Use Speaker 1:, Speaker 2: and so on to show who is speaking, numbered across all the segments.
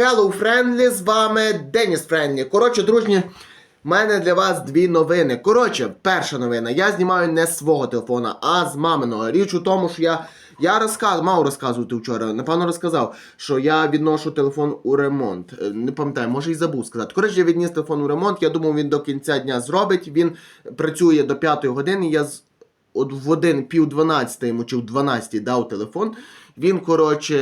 Speaker 1: Hello, Friendly, з вами Деніс Френдлі. Коротше, дружні, в мене для вас дві новини. Коротше, перша новина. Я знімаю не з свого телефона, а з маминого. Річ у тому, що я. Я розказ... мав розказувати вчора, напевно розказав, що я відношу телефон у ремонт. Е, Не пам'ятаю, може і забув сказати. Коротше, я відніс телефон у ремонт. Я думав, він до кінця дня зробить. Він працює до 5 години. Я з от в один пів 12 йому чи в 12 дав телефон. Він, коротше,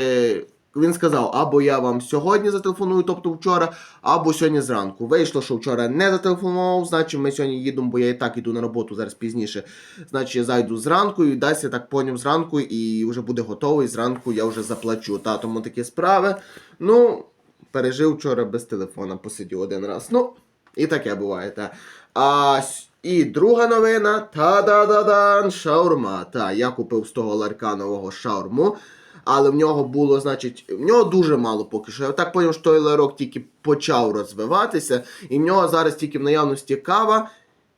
Speaker 1: він сказав, або я вам сьогодні зателефоную, тобто вчора, або сьогодні зранку. Вийшло, що вчора не зателефонував, значить ми сьогодні їдемо, бо я і так іду на роботу зараз пізніше. Значить, я зайду зранку і дасть я так поняв зранку, і вже буде готовий. Зранку я вже заплачу. Та тому такі справи. Ну, пережив вчора без телефона, посидів один раз. Ну, і таке буває, та. А, і друга новина. Та-да-да-дан, шаурма. Та, я купив з того ларька нового шаурму. Але в нього було, значить, в нього дуже мало поки що. Я так зрозумів, що той ларок тільки почав розвиватися, і в нього зараз тільки в наявності кава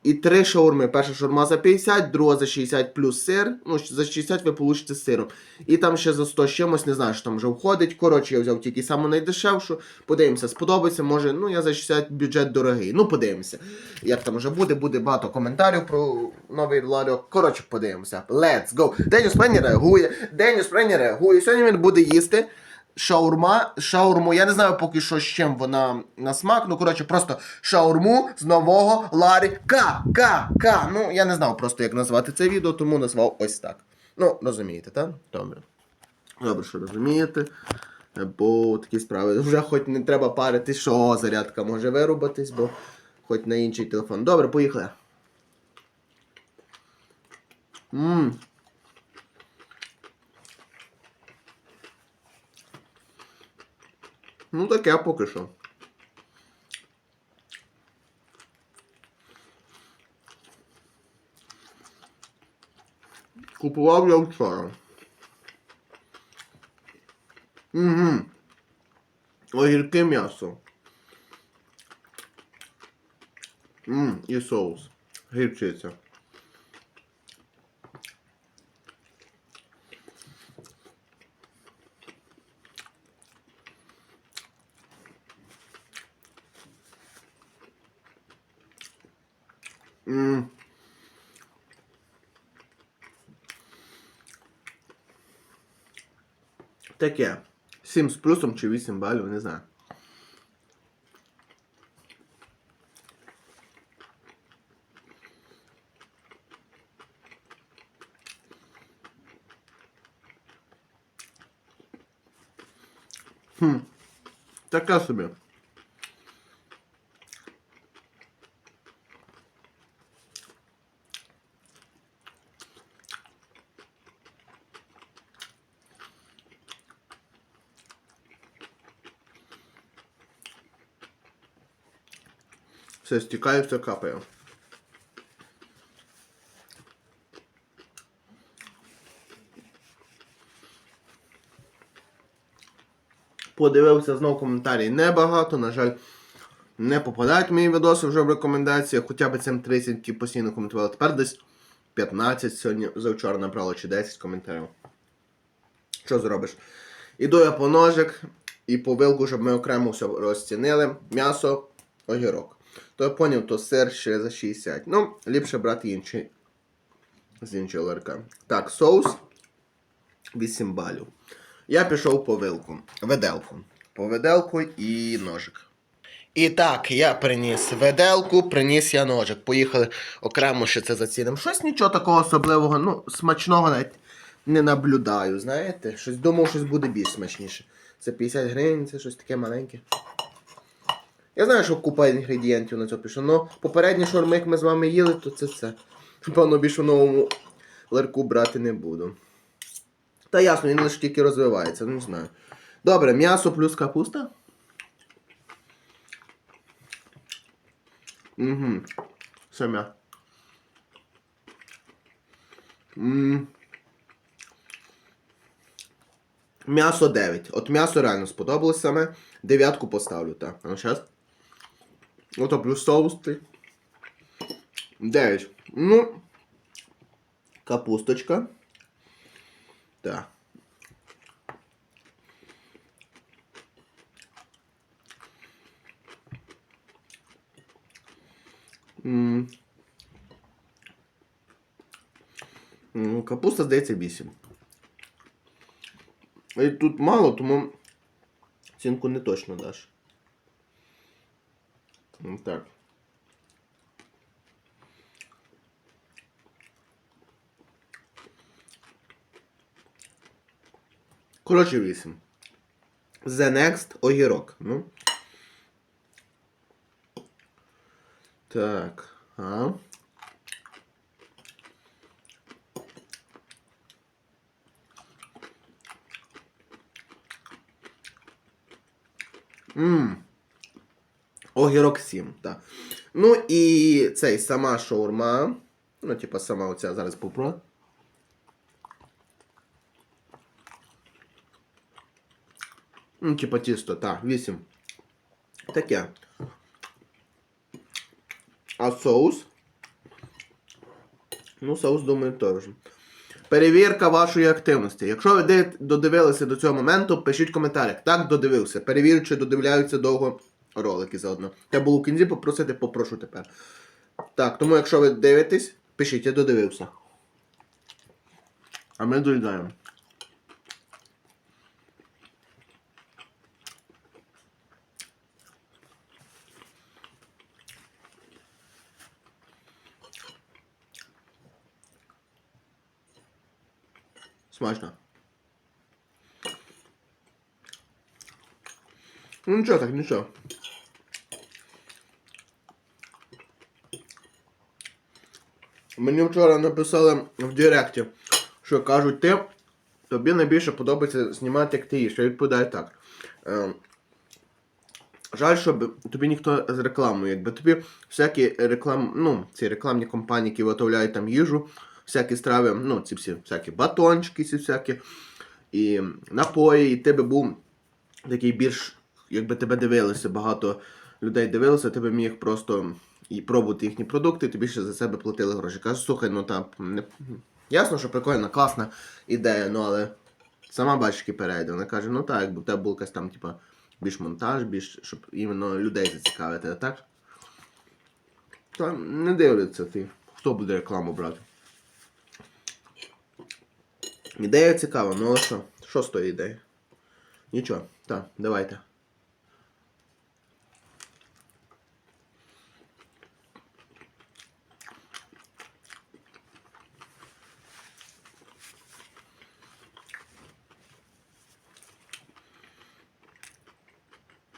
Speaker 1: і три шаурми. Перша шаурма за 50, друга за 60 плюс сир. Ну, за 60 ви получите сиром. І там ще за 100 з чимось, не знаю, що там вже входить. Коротше, я взяв тільки саму найдешевшу. Подивимося, сподобається. Може, ну я за 60 бюджет дорогий. Ну, подивимося. Як там вже буде, буде багато коментарів про новий ларьок. Коротше, подивимося. Let's go. Деніс Прені реагує. Деніс Прені реагує. Сьогодні він буде їсти. Шаурма, шаурму, я не знаю поки що з чим вона на смак. Ну, коротше, просто шаурму з нового ларька. Ка, ка. Ну, я не знав просто, як назвати це відео, тому назвав ось так. Ну, розумієте, так? Добре. Добре, що розумієте. Бо такі справи. Вже хоч не треба парити, що зарядка може вирубатись, бо хоч на інший телефон. Добре, поїхали. Ммм. Ну таке поки що. Купував я вчора. Угу. Огірки м'ясо. Ммм, і соус. Гірчиця. Таке. 7 з плюсом чи 8 балів, не знаю. Хм. Така собі. Все стікає, все капає. Подивився знов коментарі небагато, на жаль, не попадають мої відоси вже в рекомендаціях, хоча б цим 30, які постійно коментували. Тепер десь 15 сьогодні завчора набрало чи 10 коментарів. Що зробиш? Іду я по ножик і по вилку, щоб ми окремо все розцінили. М'ясо, огірок. То я поняв, то сир ще за 60. Ну, ліпше брати інший. З іншого ларка. Так, соус 8 балів. Я пішов по вилку. Веделку. По веделку і ножик. І так, я приніс веделку, приніс я ножик. Поїхали окремо ще це зацінимо. Щось нічого такого особливого, ну, смачного навіть не наблюдаю, знаєте? Щось думав, щось буде більш смачніше. Це 50 гривень, це щось таке маленьке. Я знаю, що купа інгредієнтів на це пішло, але попередні шаурми, як ми з вами їли, то це це. Певно, більше в новому ларку брати не буду. Та ясно, він лише тільки розвивається, ну, не знаю. Добре, м'ясо плюс капуста. Угу. Все м'я. М. М'ясо 9. От м'ясо реально сподобалось саме. Дев'ятку поставлю, так. А ну зараз. Ото плюс соус 3. 9. Ну. Капусточка. да. М ну, Капуста здається 8. И тут мало, тому цинку не точно даш. Ну, Так. Коротше, 8. The Next огірок. Ну. Так. А. Ммм. Огірок 7, так. Ну і цей сама шаурма. Ну, типа, сама оця зараз попробую. Ну, типа тісто, так, 8. Таке. А соус? Ну, соус, думаю, теж. Перевірка вашої активності. Якщо ви додивилися до цього моменту, пишіть в коментарях. Так, додивився. Перевірю, чи додивляються довго ролики заодно. Я було в кінці попросити, попрошу тепер. Так, тому якщо ви дивитесь, пишіть, я додивився. А ми доїдаємо. Смачно. Ну нічого так, нічого. Мені вчора написали в Директі, що кажуть, ти тобі найбільше подобається знімати, як ти їш. Я відповідаю так. Е, жаль, щоб тобі ніхто з рекламою, якби тобі всякі реклам, ну, ці рекламні компанії, які виготовляють там їжу, всякі страви, ну, ці всі всякі батончики, ці всякі, і напої, і ти би був такий більш, якби тебе дивилися, багато людей дивилося, ти би міг просто і пробувати їхні продукти, тобі ще за себе платили гроші. Кажу, слухай, ну там не... ясно, що прикольна, класна ідея, ну але сама бачиш, які перейде. Вона каже, ну так, якби в тебе був якась там, типа, більш монтаж, більш, щоб іменно людей зацікавити, так? Та не дивляться ти, хто буде рекламу брати. Ідея цікава, ну але що? Що з тої ідеї? Нічого, так, давайте.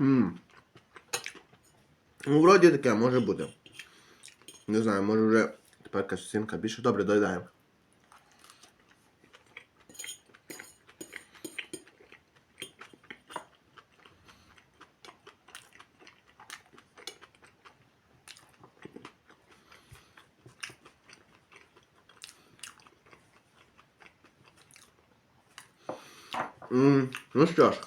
Speaker 1: Ну, вроді таке, може бути. Не знаю, може вже тепер якась оцінка більше добре доїдаємо. М, Ну що ж.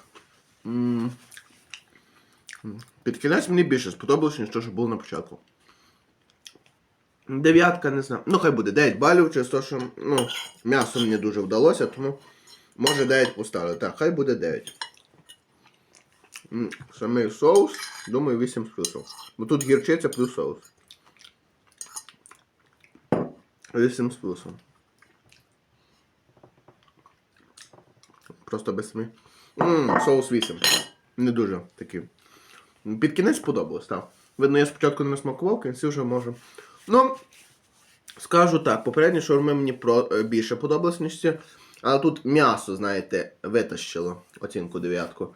Speaker 1: Під кінець мені більше сподобалось, ніж те, що було на початку. Дев'ятка, не знаю. Ну, хай буде 9 балів, через те, що ну, м'ясо мені дуже вдалося, тому може 9 поставлю. Так, хай буде 9. Самий соус, думаю, 8 з плюсом. Бо тут гірчиця плюс соус. 8 з плюсом. Просто без смі. Соус 8. Не дуже такий. Під кінець сподобалось, так. Видно, я спочатку не смакував, кінці вже можу. Ну, скажу так, попередні шаурми мені про, е, більше подобалось, ніж ці. Але тут м'ясо, знаєте, витащило оцінку дев'ятку.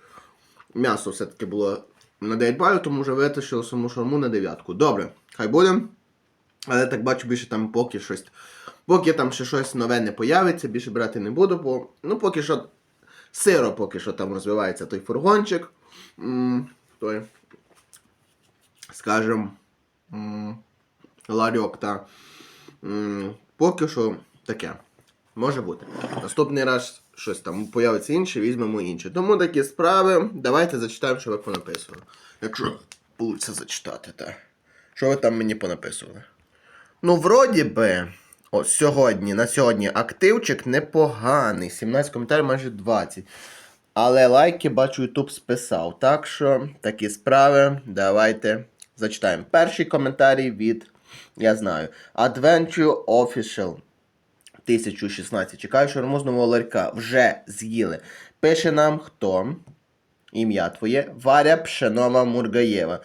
Speaker 1: М'ясо все-таки було на 9 балів, тому вже витащило саму шаурму на дев'ятку. Добре, хай буде. Але так бачу, більше там поки щось. Поки там ще щось нове не появиться, більше брати не буду, бо ну поки що сиро поки що там розвивається той фургончик. М, той, скажем, ларьок, та. Поки що таке. Може бути. Наступний раз щось там появиться інше, візьмемо інше. Тому такі справи. Давайте зачитаємо, що ви понаписували. Якщо вийде зачитати, так. Що ви там мені понаписували? Ну, вроді би, ось сьогодні, на сьогодні активчик непоганий. 17 коментарів, майже 20. Але лайки, бачу, YouTube списав. Так що такі справи. Давайте зачитаємо. Перший коментарій від Я знаю. Adventure Official 1016. Чекаю шармозного ларька. Вже з'їли. Пише нам хто? Ім'я твоє. Варя Пшенова Мургаєва.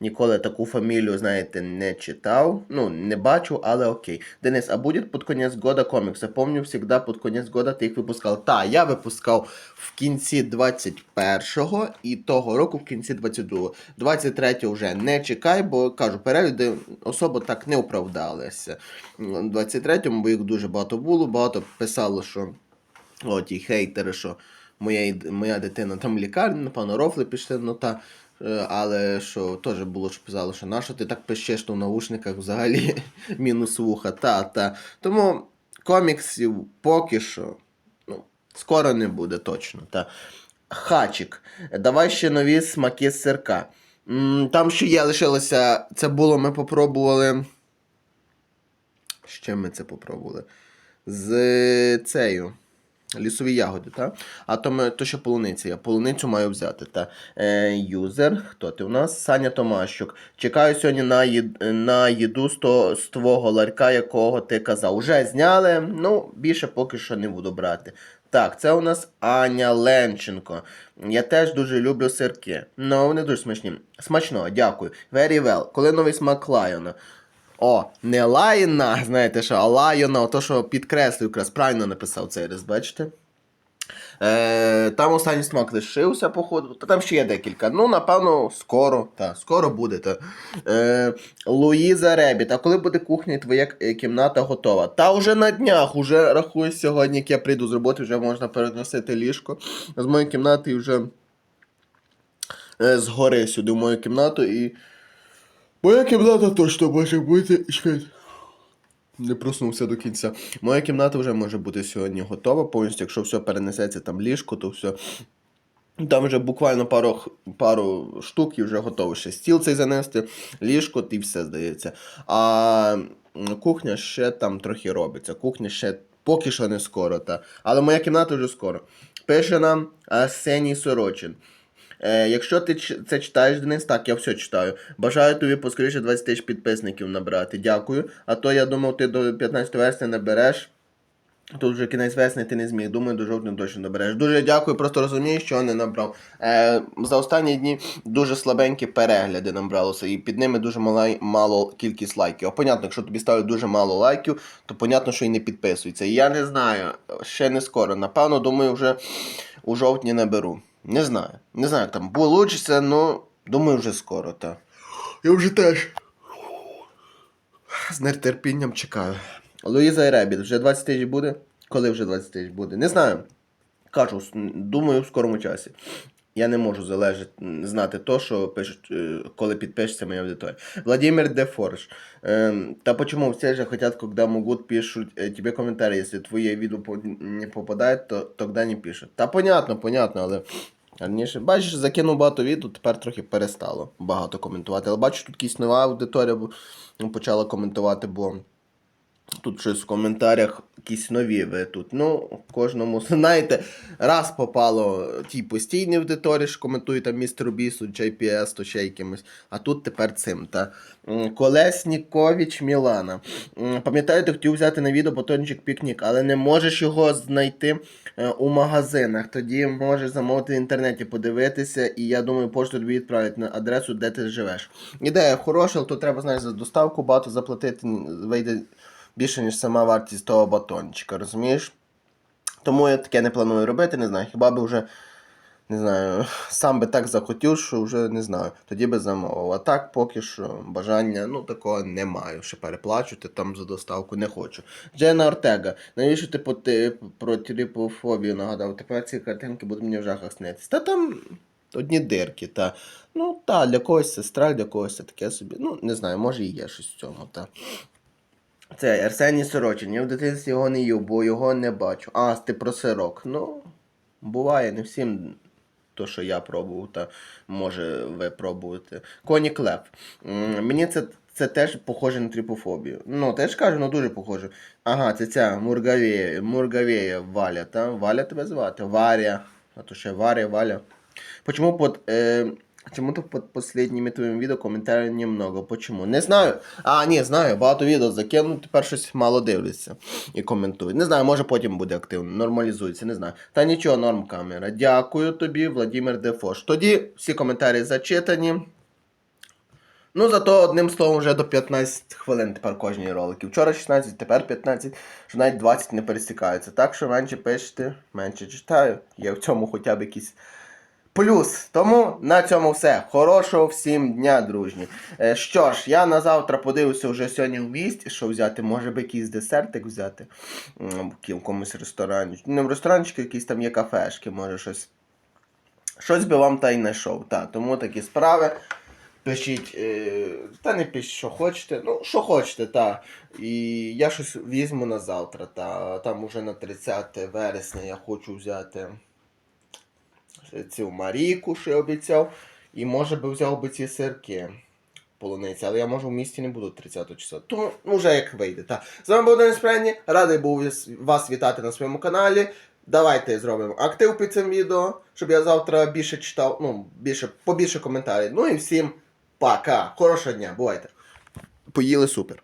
Speaker 1: Ніколи таку фамілію, знаєте, не читав. Ну, не бачу, але окей. Денис, а буде під кінець года комікси? Помню, завжди під кінець года ти їх випускав. Та, я випускав в кінці 21-го і того року в кінці 22-го. 23-го вже не чекай, бо кажу, перегляди особо так не оправдалися. У 23-му, бо їх дуже багато було, багато писало, що о, ті хейтери, що моя, моя дитина там в лікарні, напевно, рофли пішли, ну та. Е, Але що теж було що писало, що нащо ти так пищеш, то в наушниках взагалі мінус вуха, та, та. Тому коміксів поки що ну, скоро не буде точно. Та. Хачик. Давай ще нові смаки з сирка. Там ще є лишилося. Це було, ми попробували. Чим ми це попробували? З цею. Лісові ягоди, та? А то, то ще полуниця. Я полуницю маю взяти. Та? Е, юзер, хто ти у нас? Саня Томащук. Чекаю сьогодні на, їд, на їду з, то, з твого ларька, якого ти казав. Уже зняли, ну, більше поки що не буду брати. Так, це у нас Аня Ленченко. Я теж дуже люблю сирки. Ну, вони дуже смачні. Смачно, дякую. Very well. Коли новий смак лайона? О, не лайна, знаєте що, а лайона, то, що підкреслюю, якраз правильно написав цей раз, бачите? Е, там останній смак лишився, походу. Та там ще є декілька. Ну, напевно, скоро. Та, скоро буде. Та. Е, Луїза Ребіт, а коли буде кухня і твоя кімната готова? Та вже на днях, уже рахую сьогодні, як я прийду з роботи, вже можна переносити ліжко. З моєї кімнати вже е, згори сюди в мою кімнату і. Моя кімната точно може бути. Чекайте. Не проснувся до кінця. Моя кімната вже може бути сьогодні готова повністю, якщо все перенесеться там ліжко, то все. Там вже буквально пару, пару штук і вже готово ще стіл цей занести, ліжко і все здається. А кухня ще там трохи робиться. Кухня ще поки що не скоро. Та. Але моя кімната вже скоро. Пише нам Арсеній Сорочин. Е, якщо ти це читаєш, Денис, так, я все читаю. Бажаю тобі поскоріше 20 тисяч підписників набрати. Дякую. А то я думав, ти до 15 вересня набереш. Тут вже кінець весни ти не зміг. Думаю, до жовтня точно добереш. Дуже дякую, просто розумію, що не набрав. Е, за останні дні дуже слабенькі перегляди набралося, і під ними дуже мала, мало кількість лайків. А понятно, якщо тобі ставлять дуже мало лайків, то понятно, що і не підписуються. Я не знаю, ще не скоро. Напевно, думаю, вже у жовтні наберу. Не знаю. Не знаю, як там получиться, але думаю, вже скоро, так. Я вже теж. З нетерпінням чекаю. Луїза і Ребіт, вже 20 тисяч буде? Коли вже 20 тисяч буде? Не знаю. Кажу, думаю, в скорому часі. Я не можу залежати, знати то, що пишуть, е, коли підпишеться моя аудиторія. Владимир Дефорж. Эм, та почему все же хотят, когда могут, пишут э, тебе комментарии, если твои видео не попадают, то тогда не пишут. Та понятно, понятно, але раніше, бачиш, закинув багато відео, тепер трохи перестало багато коментувати. Але бачу, тут якась нова аудиторія ну, почала коментувати, бо Тут щось в коментарях якісь нові ви тут. Ну, кожному, знаєте, раз попало ті постійні аудиторії, що коментують там містеру Бісу, JPS, то ще якимось. А тут тепер цим. Та. Колеснікович Мілана. Пам'ятаєте, хотів взяти на відео батончик пікнік, але не можеш його знайти е, у магазинах. Тоді можеш замовити в інтернеті, подивитися, і я думаю, пошту тобі відправлять на адресу, де ти живеш. Ідея хороша, але то треба, знаєш, за доставку багато заплатити, вийде більше, ніж сама вартість того батончика, розумієш? Тому я таке не планую робити, не знаю. Хіба би вже, не знаю, сам би так захотів, що вже не знаю, тоді би замовив. А так поки що бажання, ну такого не маю. Ще переплачувати там за доставку не хочу. Джена Ортега, навіщо ти про тріпофобію нагадав? Тепер ці картинки будуть мені в жахах снитися. Та там одні дирки, та. Ну, та, для когось це страх, для когось таке собі. Ну, не знаю, може і є щось в цьому, та. Це Арсеній Сорочин. Я в дитинстві його не їв, бо його не бачу. А, ти про сирок. Ну, буває, не всім то, що я пробував, та може ви пробуєте. Коні Клеп. Мені це, це теж похоже на тріпофобію. Ну, теж кажу, ну дуже похоже. Ага, це ця Мургавєя, Мургавєя Валя, та? Валя тебе звати? Варя. А то ще Варя, Валя. Почему под э, Чому то под последніми твоїми відео коментарів немного? Почему? Не знаю. А, ні, знаю, багато відео закину, тепер щось мало дивляться і коментують. Не знаю, може потім буде активно, нормалізується, не знаю. Та нічого, норм камера. Дякую тобі, Владимир Дефош. Тоді всі коментарі зачитані. Ну, зато одним словом вже до 15 хвилин тепер кожні ролики. Вчора 16, тепер 15, що навіть 20 не пересікаються. Так що менше пишете, менше читаю. Є в цьому хоча б якийсь плюс. Тому на цьому все. Хорошого всім дня, дружні. Е, що ж, я на завтра подивлюся вже сьогодні в місті, що взяти, може би якийсь десертик взяти в якомусь ресторані. Не в ресторанчику, якісь там є кафешки, може щось. Щось би вам та й знайшов. Та, тому такі справи. Пишіть, е, та не пишіть, що хочете. Ну, що хочете, та. І я щось візьму на завтра. Та. Там уже на 30 вересня я хочу взяти цю Марійку, що я обіцяв. І може би взяв би ці сирки полуниці, але я може в місті не буду 30 числа. Тому ну, вже як вийде. Та. З вами був Денис Френні. Радий був вас вітати на своєму каналі. Давайте зробимо актив під цим відео, щоб я завтра більше читав, ну, більше, побільше коментарів. Ну і всім пока. Хорошого дня, бувайте. Поїли супер.